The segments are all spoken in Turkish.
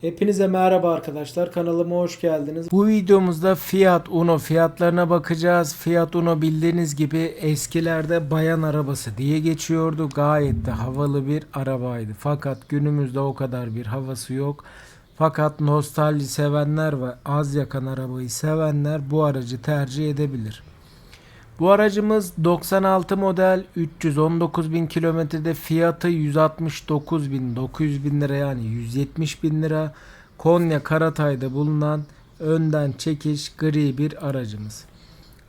Hepinize merhaba arkadaşlar kanalıma hoş geldiniz. Bu videomuzda Fiat Uno fiyatlarına bakacağız. Fiat Uno bildiğiniz gibi eskilerde bayan arabası diye geçiyordu. Gayet de havalı bir arabaydı. Fakat günümüzde o kadar bir havası yok. Fakat nostalji sevenler ve az yakan arabayı sevenler bu aracı tercih edebilir. Bu aracımız 96 model 319 bin kilometrede fiyatı 169 bin 900 bin lira yani 170 bin lira Konya Karatay'da bulunan önden çekiş gri bir aracımız.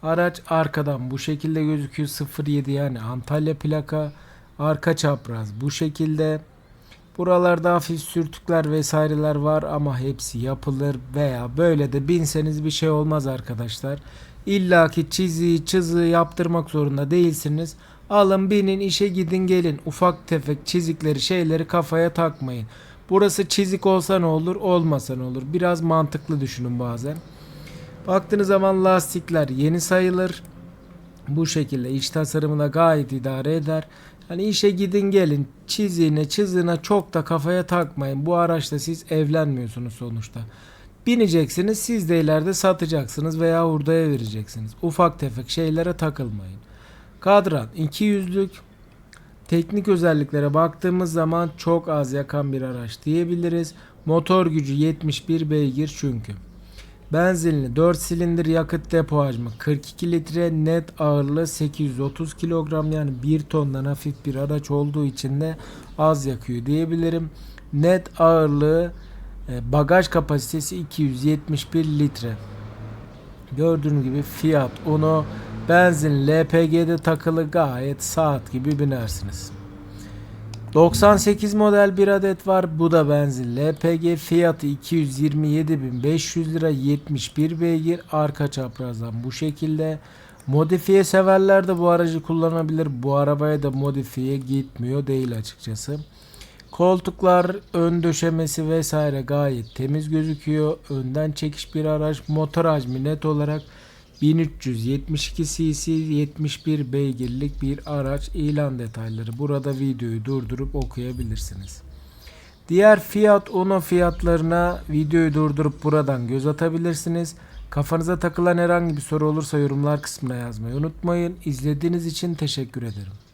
Araç arkadan bu şekilde gözüküyor 07 yani Antalya plaka arka çapraz bu şekilde Buralarda hafif sürtükler vesaireler var ama hepsi yapılır veya böyle de binseniz bir şey olmaz arkadaşlar. İlla ki çizi yaptırmak zorunda değilsiniz. Alın binin işe gidin gelin. Ufak tefek çizikleri şeyleri kafaya takmayın. Burası çizik olsa ne olur olmasa ne olur. Biraz mantıklı düşünün bazen. Baktığınız zaman lastikler yeni sayılır. Bu şekilde iç tasarımına gayet idare eder. Hani işe gidin gelin çiziğine çizine çok da kafaya takmayın. Bu araçla siz evlenmiyorsunuz sonuçta. Bineceksiniz siz de ileride satacaksınız veya hurdaya vereceksiniz. Ufak tefek şeylere takılmayın. Kadran 200'lük teknik özelliklere baktığımız zaman çok az yakan bir araç diyebiliriz. Motor gücü 71 beygir çünkü. Benzinli 4 silindir yakıt depo hacmi 42 litre net ağırlığı 830 kilogram yani 1 tondan hafif bir araç olduğu için de az yakıyor diyebilirim. Net ağırlığı bagaj kapasitesi 271 litre. Gördüğünüz gibi Fiat Uno benzin LPG'de takılı gayet saat gibi binersiniz. 98 model bir adet var. Bu da benzin. LPG fiyatı 227.500 lira 71 beygir. Arka çaprazdan bu şekilde. Modifiye severler de bu aracı kullanabilir. Bu arabaya da modifiye gitmiyor değil açıkçası. Koltuklar, ön döşemesi vesaire gayet temiz gözüküyor. Önden çekiş bir araç. Motor hacmi net olarak 1372 cc 71 beygirlik bir araç ilan detayları burada videoyu durdurup okuyabilirsiniz. Diğer Fiat Uno fiyatlarına videoyu durdurup buradan göz atabilirsiniz. Kafanıza takılan herhangi bir soru olursa yorumlar kısmına yazmayı unutmayın. İzlediğiniz için teşekkür ederim.